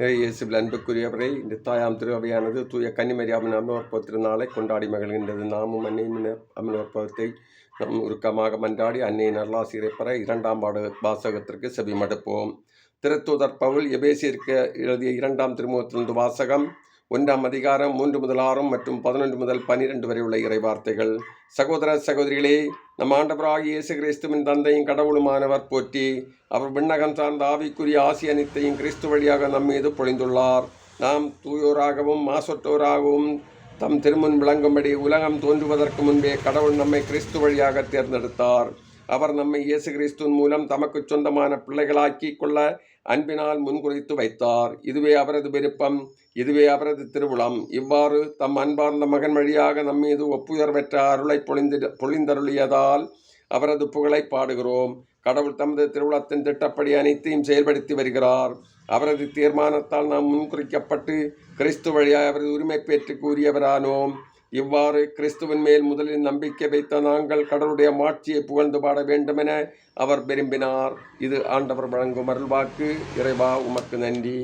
இயேசுவில் அன்புக்குரியவரை இந்த தாயாம் திருவையானது தூய கன்னிமரியாவின் அமலோற்பவ திருநாளை கொண்டாடி மகிழ்கின்றது நாமும் அன்னையின் அமலோற்பவத்தை நாம் உருக்கமாக மன்றாடி அன்னையின் நல்லாசிரியரை பெற இரண்டாம் பாடு வாசகத்திற்கு செவிமடுப்போம். திருத்தூதர் பவுல் எபேசியிற்கு எழுதிய இரண்டாம் திருமுகத்திலிருந்து வாசகம் ஒன்றாம் அதிகாரம் மூன்று முதல் ஆறும் மற்றும் பதினொன்று முதல் பனிரெண்டு வரை உள்ள இறைவார்த்தைகள். சகோதர சகோதரிகளே நம் ஆண்டவராக இயேசு கிறிஸ்துவின் தந்தையும் கடவுளுமானவர் போற்றி அவர் விண்ணகம் சார்ந்த ஆவிக்குரிய ஆசி அனைத்தையும் கிறிஸ்து வழியாக நம் மீது பொழிந்துள்ளார். நாம் தூயோராகவும் மாசற்றோராகவும் தம் திருமுன் விளங்கும்படி உலகம் தோன்றுவதற்கு முன்பே கடவுள் நம்மை கிறிஸ்து வழியாக தேர்ந்தெடுத்தார். அவர் நம்மை இயேசு கிறிஸ்துவின் மூலம் தமக்கு சொந்தமான பிள்ளைகளாக்கி கொள்ள அன்பினால் முன்குறித்து வைத்தார். இதுவே அவரது விருப்பம். இதுவே அவரது திருவுளம். இவ்வாறு தம் அன்பார்ந்த மகன் வழியாக நம்மீது ஒப்புயர் பெற்ற அருளை பொழிந்து பொழிந்தருளியதால் அவரது புகழை பாடுகிறோம். கடவுள் தமது திருவுளத்தின் திட்டப்படி அனைத்தையும் செயல்படுத்தி வருகிறார். அவரது தீர்மானத்தால் நாம் முன்குறிக்கப்பட்டு கிறிஸ்து வழியாக அவரது உரிமை பெற்று கூறியவரானோம். இவ்வாறு கிறிஸ்துவின் மேல் முதலில் நம்பிக்கை வைத்த நாங்கள் கடவுளுடைய மாட்சியை புகழ்ந்து பாட வேண்டுமென அவர் விரும்பினார். இது ஆண்டவர் வழங்கும் அருள்வாக்கு. இறைவா உமக்கு நன்றி.